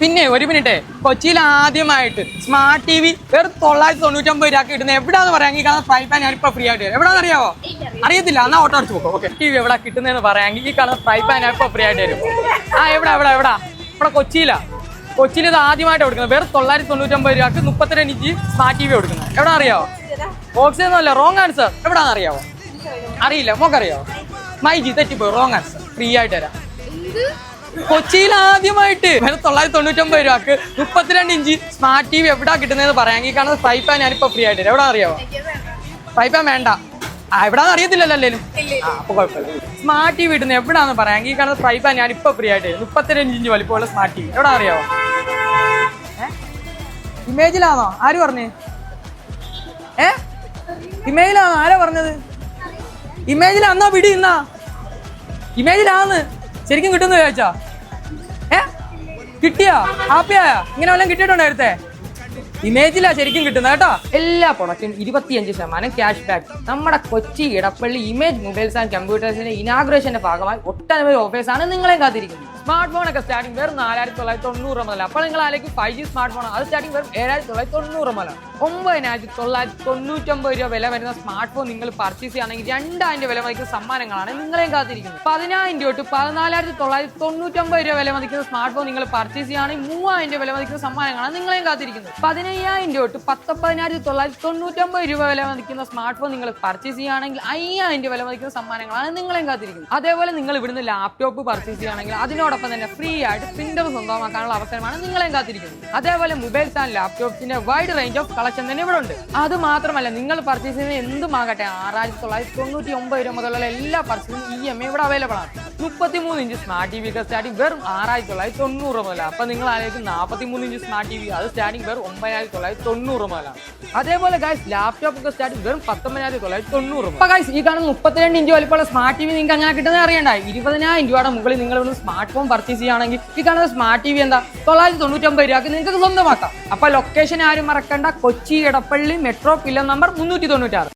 പിന്നെ ഒരു മിനിറ്റ്. കൊച്ചിയിൽ ആദ്യമായിട്ട് സ്മാർട്ട് ടി വി വെറും തൊള്ളായിരത്തി തൊണ്ണൂറ്റൊമ്പത് രൂപ കിട്ടുന്നത് എവിടെയാന്ന് പറയാമെങ്കിൽ കാണാൻ ഫ്രൈ പാൻ ഞാനിപ്പോ ഫ്രീ ആയിട്ട് തരും. എവിടെയാണെന്ന് അറിയാവോ? അറിയത്തില്ല. എന്നാ ഓട്ടോ അടിച്ചു പോകും ഓക്കെ ടി വി എവിടെ കിട്ടുന്നതെന്ന് പറയാമെങ്കിൽ ഈ കാണുന്ന ഫ്രൈ പാൻ ഞാനിപ്പോ ഫ്രീ ആയിട്ട് തരും. ആ എവിടെ എവിടെ എവിടെ? ഇവിടെ കൊച്ചിയിലാ. കൊച്ചിയിൽ ഇത് ആദ്യമായിട്ട് കൊടുക്കുന്നത്. വെറും തൊള്ളായിരത്തി തൊണ്ണൂറ്റൊമ്പത് രൂപക്ക് മുപ്പത്തിരണ്ട് ഇഞ്ച് സ്മാർട്ട് ടി വി കൊടുക്കുന്നത്. എവിടെ അറിയാവോ? ബോക്സ് ഒന്നുമല്ല റോങ് ആൻസർ എവിടെയാണെന്ന് അറിയാവോ? അറിയില്ല. മോക്കറിയാവോ? മൈജി തെറ്റിപ്പോയി. റോങ് ആൻസർ ഫ്രീ ആയിട്ട് തരാം. കൊച്ചിയിൽ ആദ്യമായിട്ട്. വെറും തൊള്ളായിരത്തി തൊണ്ണൂറ്റൊമ്പത് രൂപക്ക് മുപ്പത്തിരണ്ട് ഇഞ്ച് സ്മാർട്ട് ടി വി എവിടാ കിട്ടുന്നതെന്ന് പറയാം. ഈ കാണുന്ന സൈപ്പാൻ ഞാനിപ്പോ ഫ്രീ ആയിട്ട് എവിടെ അറിയാവോ? സൈപ്പാൻ വേണ്ട. എവിടാന്ന് അറിയത്തില്ലല്ലോ അല്ലേലും? അപ്പൊ കുഴപ്പമില്ല. സ്മാർട്ട് ടി വി ഇടുന്നത് എവിടാന്ന് പറയാം. ഈ കാണുന്ന സൈപ്പാൻ ഞാനിപ്പോ ഫ്രീ ആയിട്ട് മുപ്പത്തിരഞ്ച് ഇഞ്ച് വലിപ്പമുള്ള സ്മാർട്ട് ടി വി എവിടെ അറിയാവോ? ഇമേജിലാണോ ആര് പറഞ്ഞു? ഏ? ഇമേജിലാണോ ആരാ പറഞ്ഞത്? ഇമേജിലാന്നോ പിടി ഇന്നാ. ഇമേജിലാന്ന്. ശരിക്കും കിട്ടുന്നു ചോദിച്ചാ കിട്ടിയാ? ഹാപ്പിയായ ഇങ്ങനെ വല്ലതും കിട്ടിയിട്ടുണ്ടോ നേരത്തെ? ഇമേജിലാ ശരിക്കും കിട്ടുന്നത് കേട്ടോ. എല്ലാ പ്രൊഡക്റ്റും ഇരുപത്തിയഞ്ച് ശതമാനം ക്യാഷ് ബാക്ക് നമ്മുടെ Kochi Edappally Image mobiles and കമ്പ്യൂട്ടേഴ്സിന്റെ ഇനാഗ്രേഷന്റെ ഭാഗമായി ഒട്ടനവധി ഓഫേഴ്സ് ആണ് നിങ്ങളെ കാത്തിരിക്കുന്നത്. സ്മാർട്ട് ഫോൺ ഒക്കെ സ്റ്റാർട്ടിംഗ് വെറും നാലായിരത്തി തൊള്ളായിരത്തി തൊണ്ണൂറ് മുതൽ. അപ്പോൾ നിങ്ങൾ ആലേക്ക് ഫൈവ് ജി സ്മാർട്ട് ഫോൺ അത് സ്റ്റാർട്ടിംഗ് വെറും ഏഴായിരത്തി തൊള്ളായിരത്തി തൊണ്ണൂറ് മുതൽ. ഒമ്പതിനായിരത്തി തൊള്ളായിരത്തി തൊണ്ണൂറ്റൊമ്പത് രൂപ വില വരുന്ന സ്മാർട്ട് ഫോൺ നിങ്ങൾ പർച്ചേസ് ചെയ്യുകയാണെങ്കിൽ രണ്ടായിരം രൂപ വില മതിക്കുന്ന സമ്മാനങ്ങളാണ് നിങ്ങളെയും കാത്തിരിക്കുന്നത്. പതിനായിരം രൂപ തൊട്ട് പതിനാലായിരത്തി തൊള്ളായിരത്തി തൊണ്ണൂറ്റൊമ്പത് രൂപ വില മതിക്കുന്ന സ്മാർട്ട് ഫോൺ നിങ്ങൾ പർച്ചേസ് ചെയ്യുകയാണെങ്കിൽ മൂവായിരം രൂപ വില മതിക്കുന്ന സമ്മാനങ്ങളാണ് നിങ്ങളെയും കാത്തിരിക്കുന്നത്. പതിനയ്യായിരം രൂപ തൊട്ട് പത്തൊമ്പതിനായിരത്തി തൊള്ളായിരത്തി തൊണ്ണൂറ്റൊമ്പത് രൂപ വില മതിക്കുന്ന സ്മാർട്ട് ഫോൺ നിങ്ങൾ പർച്ചേസ് ചെയ്യുകയാണെങ്കിൽ അയ്യായിരം രൂപ വില മതിക്കുന്ന സമ്മാനങ്ങളാണ് നിങ്ങളെയും കാത്തിരിക്കുന്നത്. അതേപോലെ നിങ്ങൾ ഇവിടുന്ന് ലാപ്ടോപ്പ് പർച്ചേസ് ചെയ്യുകയാണെങ്കിൽ അതിനോടൊപ്പം തന്നെ ഫ്രീ ആയിട്ട് പ്രിന്റർ സ്വന്തമാക്കാനുള്ള അവസരമാണ് നിങ്ങളെയും കാത്തിരിക്കുന്നത്. അതേപോലെ മൊബൈൽസ് ആൻഡ് ലാപ്ടോപ്സിന്റെ വൈഡ് റേഞ്ച് ഓഫ് കളക്ഷൻ തന്നെ ഇവിടെ ഉണ്ട്. അത് മാത്രമല്ല നിങ്ങൾ പർച്ചേസ് ചെയ്യുന്ന എന്തുമാകട്ടെ ആറായിരത്തി തൊള്ളായിരത്തി തൊണ്ണൂറ്റി ഒമ്പത് രൂപ മുതലുള്ള എല്ലാ പർച്ചേസും ഇ എം ഐ ഇവിടെ അവൈലബിൾ ആണ്. മുപ്പത്തി മൂന്ന് ഇഞ്ച് സ്മാർട്ട് ടി വി ഒക്കെ സ്റ്റാർട്ടിംഗ് വെറും ആറായിരത്തി തൊള്ളായിരത്തി തൊണ്ണൂറ് മുതൽ അപ്പൊ നിങ്ങൾ ആലോചിക്കും നാൽപ്പത്തി മൂന്ന് ഇഞ്ച് സ്മാർട്ട് ടി വി അത് സ്റ്റാർട്ടിംഗ് വെറും ഒമ്പതിനായിരത്തി തൊള്ളായിരത്തി തൊണ്ണൂറ് മുതലാണ് അതേപോലെ ഗൈസ് ലാപ്ടോപ്പ് ഒക്കെ സ്റ്റാർട്ടിംഗ് വെറും പത്തൊമ്പതിനായിരത്തി തൊള്ളായിരത്തി തൊണ്ണൂറ് അപ്പൊ ഗൈസ് ഈ കാണുന്ന മുപ്പത്തിരണ്ട് ഇഞ്ച് വലിപ്പമുള്ള സ്മാർട്ട് ടി വി നിങ്ങൾക്ക് അങ്ങനെ കിട്ടുന്നത് അറിയണ്ട? ഇരുപതിനായിരം രൂപയുടെ മുകളിൽ നിങ്ങൾ ഒരു സ്മാർട്ട് ഫോൺ പർച്ചേസ് ചെയ്യുകയാണെങ്കിൽ. ഈ കാണുന്ന സ്മാർട്ട് ടി വി എന്താ? തൊള്ളായിരത്തി തൊണ്ണൂറ്റൊമ്പത് രൂപയ്ക്ക് നിങ്ങൾക്ക് സ്വന്തമാക്കാം. അപ്പൊ ലൊക്കേഷൻ ആരും മറക്കണ്ട. Kochi Edappally metro pillar number മുന്നൂറ്റി തൊണ്ണൂറ്റാറ്